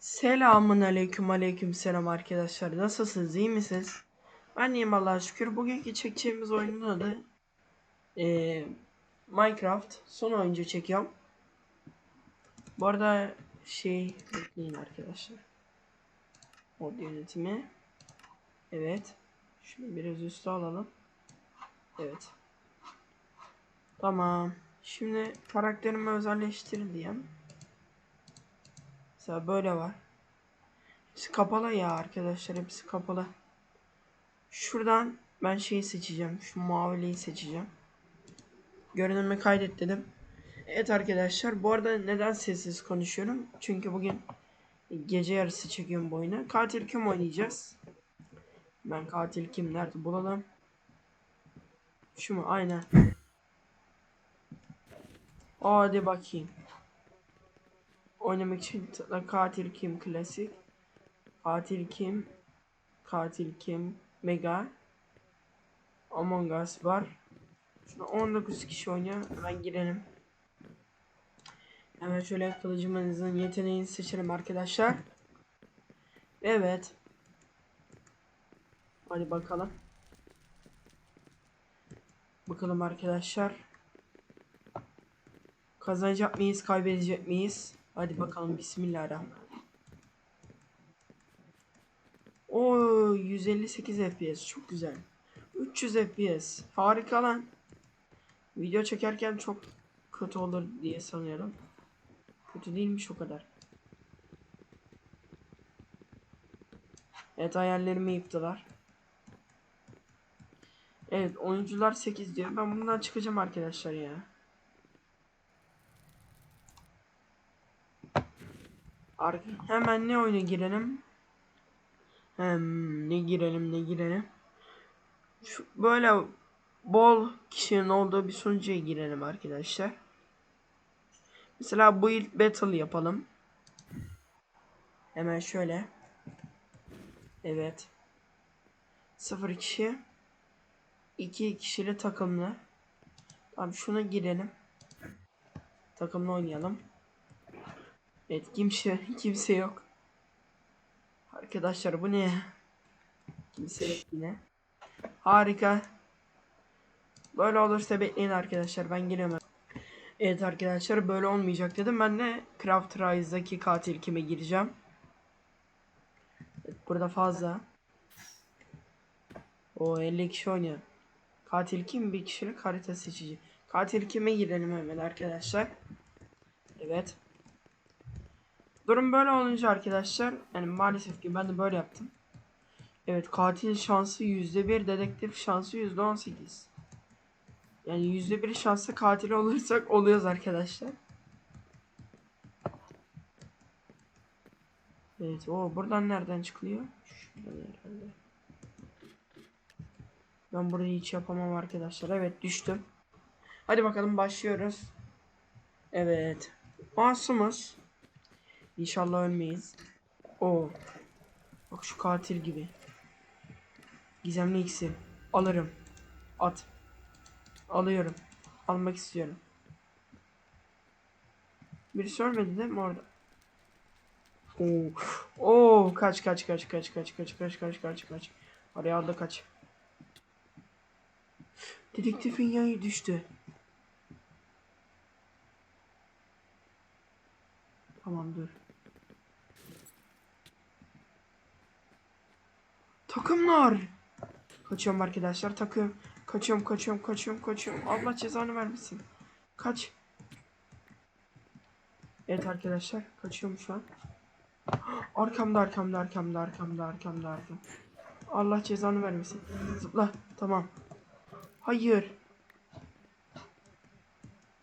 Selamun aleyküm aleyküm selam arkadaşlar. Nasılsınız? iyi misiniz? Ben iyiyim Allah'a şükür. Bugünkü çekeceğimiz oyunun adı eee, Minecraft. Son oyuncu çekiyorum. Bu arada şey bekleyin arkadaşlar. Mod yönetimi. Evet. Şunu biraz üstü alalım. Evet. Tamam. Şimdi karakterimi özelleştir diyeyim. Mesela böyle var. Hepsi kapalı ya arkadaşlar. Hepsi kapalı. Şuradan ben şeyi seçeceğim. Şu maviliği seçeceğim. Görünümü kaydet dedim. Evet arkadaşlar. Bu arada neden sessiz konuşuyorum? Çünkü bugün gece yarısı çekiyorum bu oyunu. Katil kim oynayacağız? Ben katil kim nerede bulalım. Şu mu? Aynen. Hadi bakayım. Oynamak için katil kim klasik. Katil kim? Katil kim? Mega. Among Us var. Şurada 19 kişi oynuyor. Hemen girelim. Hemen şöyle kılıcımızın yeteneğini seçelim arkadaşlar. Evet. Hadi bakalım. Bakalım arkadaşlar. Kazanacak mıyız, kaybedecek miyiz? Hadi bakalım bismillahirrahmanirrahim. Oo 158 FPS çok güzel. 300 FPS harika lan. Video çekerken çok kötü olur diye sanıyorum. Kötü değilmiş o kadar. Evet hayallerimi yıktılar. Evet oyuncular 8 diyor. Ben bundan çıkacağım arkadaşlar ya. Hemen ne oyuna girelim? Hem ne girelim ne girelim? Şu, böyle bol kişinin olduğu bir sunucuya girelim arkadaşlar. Mesela build battle yapalım. Hemen şöyle. Evet. 0 kişi. 2 kişili takımlı. Tamam şuna girelim. Takımlı oynayalım. Evet kimse kimse yok. Arkadaşlar bu ne? Kimse yok yine. Harika. Böyle olursa bekleyin arkadaşlar ben geliyorum. Evet arkadaşlar böyle olmayacak dedim. Ben de Craft Rise'daki katil kime gireceğim. Evet, burada fazla. O 50 kişi oynuyor. Katil kim? Bir kişilik harita seçici. Katil kime girelim hemen arkadaşlar. Evet. Durum böyle olunca arkadaşlar yani maalesef ki ben de böyle yaptım. Evet katil şansı %1 dedektif şansı %18. Yani %1 şansla katil olursak oluyoruz arkadaşlar. Evet o buradan nereden çıkılıyor? Şuradan herhalde. Ben burayı hiç yapamam arkadaşlar. Evet düştüm. Hadi bakalım başlıyoruz. Evet. Masumuz. İnşallah ölmeyiz. O. Bak şu katil gibi. Gizemli iksir. Alırım. At. Alıyorum. Almak istiyorum. Birisi ölmedi değil mi orada? Oo. Oo kaç kaç kaç kaç kaç kaç kaç kaç kaç kaç. Araya aldı kaç. Dedektifin yayı düştü. Tamam dur. Takımlar. Kaçıyorum arkadaşlar takım. Kaçıyorum kaçıyorum kaçıyorum kaçıyorum. Allah cezanı vermesin. Kaç. Evet arkadaşlar kaçıyorum şu an. Arkamda arkamda arkamda arkamda arkamda arkamda. Allah cezanı vermesin. Zıpla. Tamam. Hayır.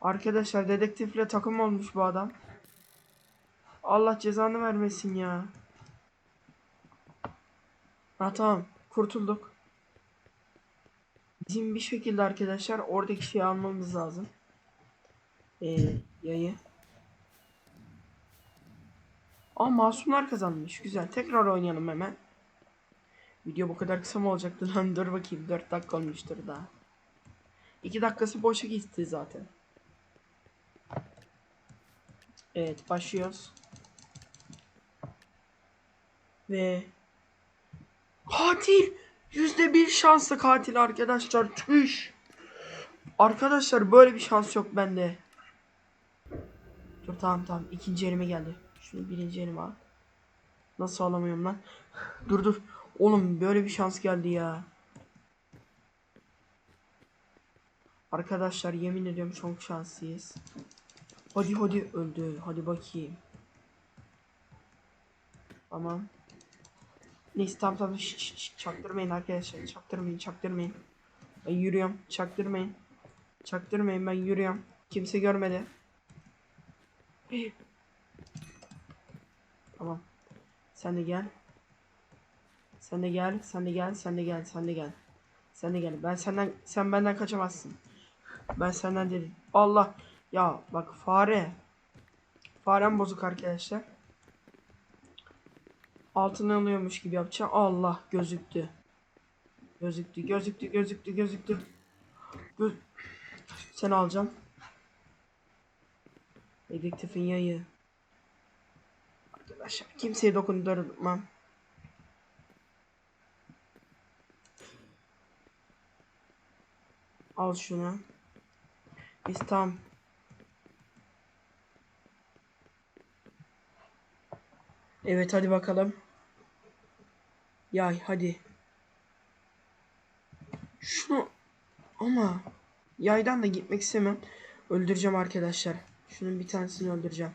Arkadaşlar dedektifle takım olmuş bu adam. Allah cezanı vermesin ya. Ha tamam. Kurtulduk. Bizim bir şekilde arkadaşlar oradaki şeyi almamız lazım. Ee, yayı. Aa masumlar kazanmış. Güzel. Tekrar oynayalım hemen. Video bu kadar kısa mı olacaktı lan? Dur bakayım. 4 dakika olmuştur daha. 2 dakikası boşa gitti zaten. Evet başlıyoruz. Ve katil yüzde bir şanslı katil arkadaşlar. Tüş. Arkadaşlar böyle bir şans yok bende. Dur tamam tamam ikinci elime geldi. Şunu birinci elime al. Nasıl alamıyorum lan? dur dur. Oğlum böyle bir şans geldi ya. Arkadaşlar yemin ediyorum çok şanslıyız. Hadi hadi öldü. Hadi bakayım. Tamam. Neyse tamam tamam şş, şş, şş, çaktırmayın arkadaşlar. Çaktırmayın çaktırmayın. Ben yürüyorum. Çaktırmayın. Çaktırmayın ben yürüyorum. Kimse görmedi. Tamam. Sen de gel. Sen de gel. Sen de gel. Sen de gel. Sen de gel. Sen de gel. Ben senden sen benden kaçamazsın. Ben senden dedim. Allah. Ya bak fare. Farem bozuk arkadaşlar. Altını alıyormuş gibi yapacağım. Allah gözüktü. Gözüktü, gözüktü, gözüktü, gözüktü. Göz... Sen alacağım. Dedektifin yayı. Arkadaşlar kimseye dokundurmam. Al şunu. Biz tam. Evet hadi bakalım. Yay hadi. Şunu ama yaydan da gitmek istemem. Öldüreceğim arkadaşlar. Şunun bir tanesini öldüreceğim.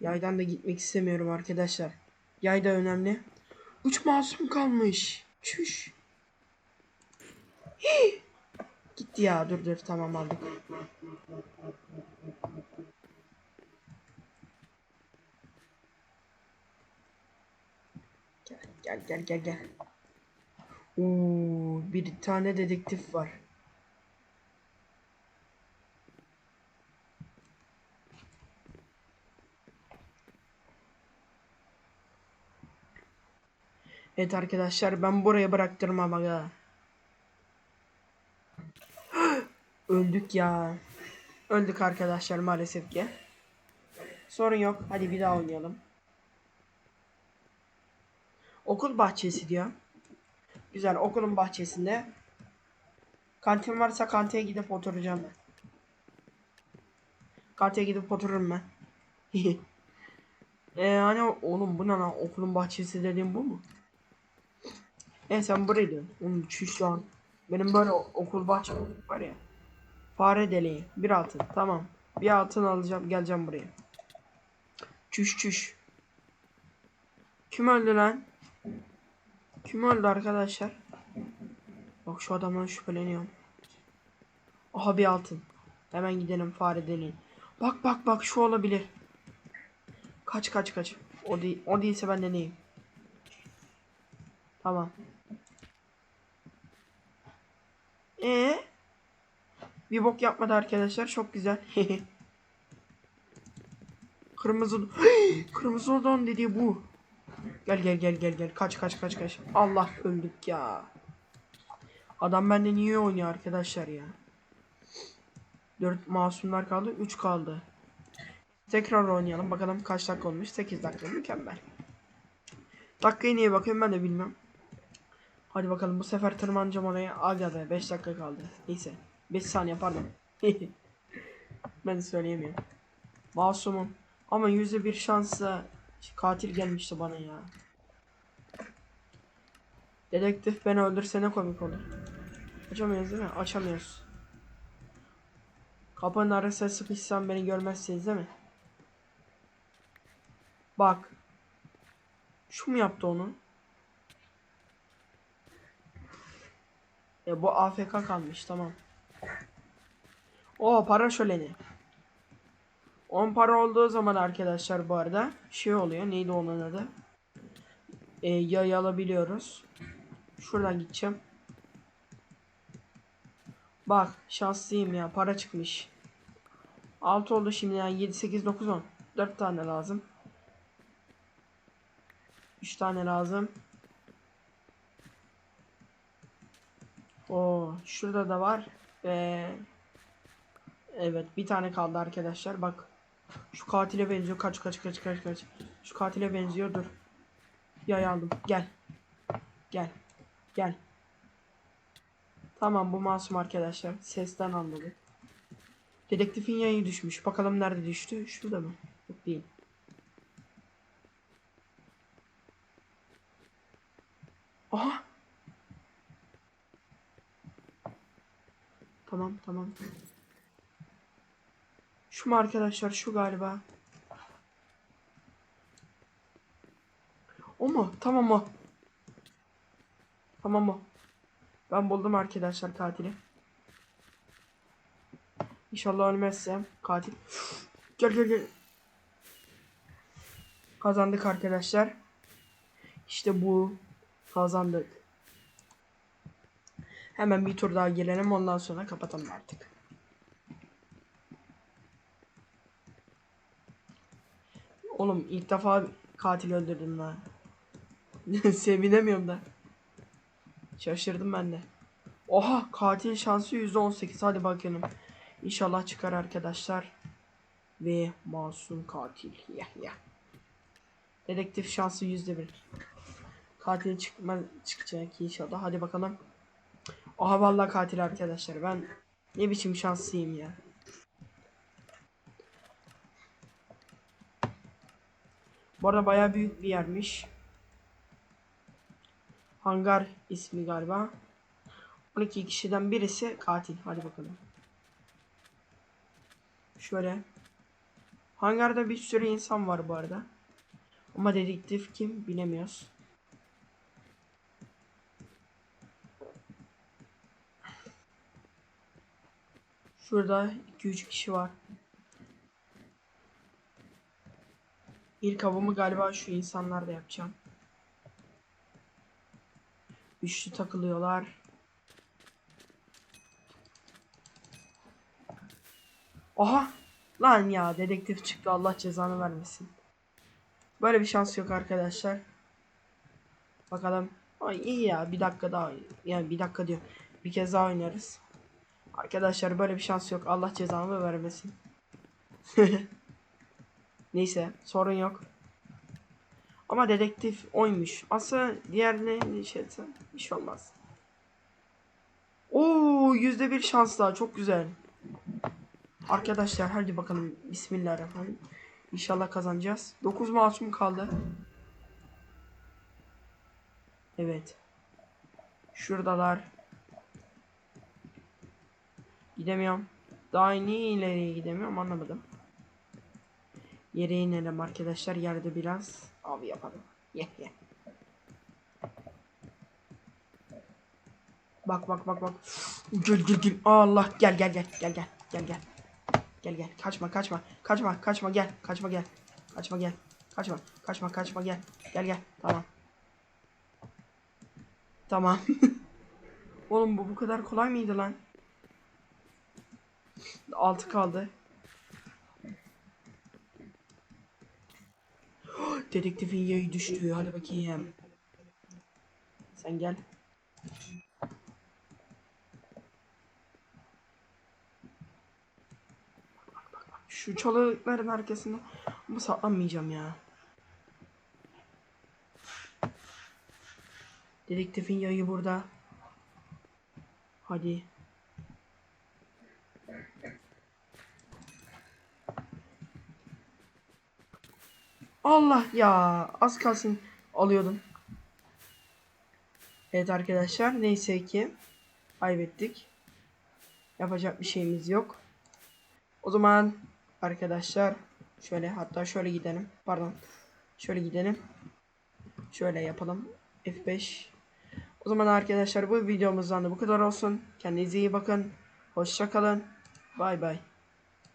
Yaydan da gitmek istemiyorum arkadaşlar. Yay da önemli. Üç masum kalmış. Çüş. Hii. Gitti ya dur dur tamam aldık. Gel gel gel gel. Oo, bir tane dedektif var. Evet arkadaşlar ben buraya bıraktırmam aga. Öldük ya. Öldük arkadaşlar maalesef ki. Sorun yok. Hadi bir daha oynayalım. Okul bahçesi diyor. Güzel okulun bahçesinde. Kantin varsa kantine gidip oturacağım ben. Kantine gidip otururum ben. Eee hani oğlum bu ne lan okulun bahçesi dediğim bu mu? E sen buraya dön. Oğlum çüş lan. Benim böyle okul bahçem var ya. Fare deliği. Bir altın. Tamam. Bir altın alacağım. Geleceğim buraya. Çüş çüş. Kim öldü lan? Kim öldü arkadaşlar? Bak şu adamdan şüpheleniyorum. Aha bir altın. Hemen gidelim fare deliği. Bak bak bak şu olabilir. Kaç kaç kaç. O değil o değilse ben de? Tamam. Ee? Bir bok yapmadı arkadaşlar. Çok güzel. Kırmızı Kırmızı odon dediği bu. Gel gel gel gel gel. Kaç kaç kaç kaç. Allah öldük ya. Adam benden iyi oynuyor arkadaşlar ya. 4 masumlar kaldı. 3 kaldı. Tekrar oynayalım. Bakalım kaç dakika olmuş. 8 dakika. Mükemmel. Dakikayı niye bakıyorum ben de bilmem. Hadi bakalım bu sefer tırmanacağım oraya. Aga be 5 dakika kaldı. Neyse. 5 saniye pardon. ben söyleyemiyorum. Masumum. Ama yüzde bir şansla katil gelmişti bana ya. Dedektif beni öldürse ne komik olur. Açamıyoruz değil mi? Açamıyoruz. Kapının arasına sıkışsam beni görmezsiniz değil mi? Bak. Şu mu yaptı onu? E bu AFK kalmış tamam. O para şöleni. 10 para olduğu zaman arkadaşlar bu arada şey oluyor. Neydi onun adı? E, yay alabiliyoruz. Şuradan gideceğim. Bak şanslıyım ya para çıkmış. 6 oldu şimdi yani 7 8 9 10. 4 tane lazım. 3 tane lazım. O şurada da var ve evet bir tane kaldı arkadaşlar bak Şu katile benziyor. Kaç kaç kaç kaç kaç. Şu katile benziyor. Dur. Yay aldım. Gel. Gel. Gel. Tamam bu masum arkadaşlar. Sesten anladı. Dedektifin yayı düşmüş. Bakalım nerede düştü? Şurada mı? Yok değil. Aha. Tamam tamam. Şu mu arkadaşlar? Şu galiba. O mu? Tamam o. Tamam o. Ben buldum arkadaşlar katili. İnşallah ölmezsem katil. Gel gel gel. Kazandık arkadaşlar. İşte bu. Kazandık. Hemen bir tur daha gelelim ondan sonra kapatalım artık. Oğlum ilk defa katil öldürdüm lan. Sevinemiyorum da. Şaşırdım ben de. Oha katil şansı %18 hadi bakalım. İnşallah çıkar arkadaşlar. Ve masum katil. Ya ya. Dedektif şansı %1. Katil çıkma çıkacak inşallah. Hadi bakalım. Aha vallahi katil arkadaşlar. Ben ne biçim şanslıyım ya. Bu arada bayağı büyük bir yermiş. Hangar ismi galiba. 12 kişiden birisi katil. Hadi bakalım. Şöyle. Hangarda bir sürü insan var bu arada. Ama dedektif kim bilemiyoruz. Şurada 2-3 kişi var. İlk avımı galiba şu insanlarda yapacağım. Üçlü takılıyorlar. Aha! Lan ya dedektif çıktı Allah cezanı vermesin. Böyle bir şans yok arkadaşlar. Bakalım. Ay iyi ya bir dakika daha yani bir dakika diyor. Bir kez daha oynarız. Arkadaşlar böyle bir şans yok. Allah cezanı vermesin. Neyse sorun yok. Ama dedektif oymuş. Aslında diğerine şey etse bir şey olmaz. Oo yüzde bir şans daha çok güzel. Arkadaşlar hadi bakalım Bismillahirrahmanirrahim. İnşallah kazanacağız. 9 masum kaldı. Evet. Şuradalar. Gidemiyorum. Daha niye ileriye gidemiyorum anlamadım. Yere inelim arkadaşlar. Yerde biraz av yapalım. Ye ye. Bak bak bak bak. Gül gül gül. Allah gel gel gel gel gel gel gel. Gel gel. Kaçma kaçma. Kaçma kaçma gel. Kaçma gel. Kaçma gel. Kaçma. Kaçma kaçma gel. Gel gel. Tamam. Tamam. Oğlum bu bu kadar kolay mıydı lan? 6 kaldı. Dedektifin yayı düştü. Hadi bakayım. Sen gel. Şu çalıkların arkasında ama saklanmayacağım ya. Dedektifin yayı burada. Hadi. Allah ya az kalsın alıyordum. Evet arkadaşlar neyse ki kaybettik. Yapacak bir şeyimiz yok. O zaman arkadaşlar şöyle hatta şöyle gidelim. Pardon. Şöyle gidelim. Şöyle yapalım. F5. O zaman arkadaşlar bu videomuzdan da bu kadar olsun. Kendinize iyi bakın. Hoşça kalın. Bay bay.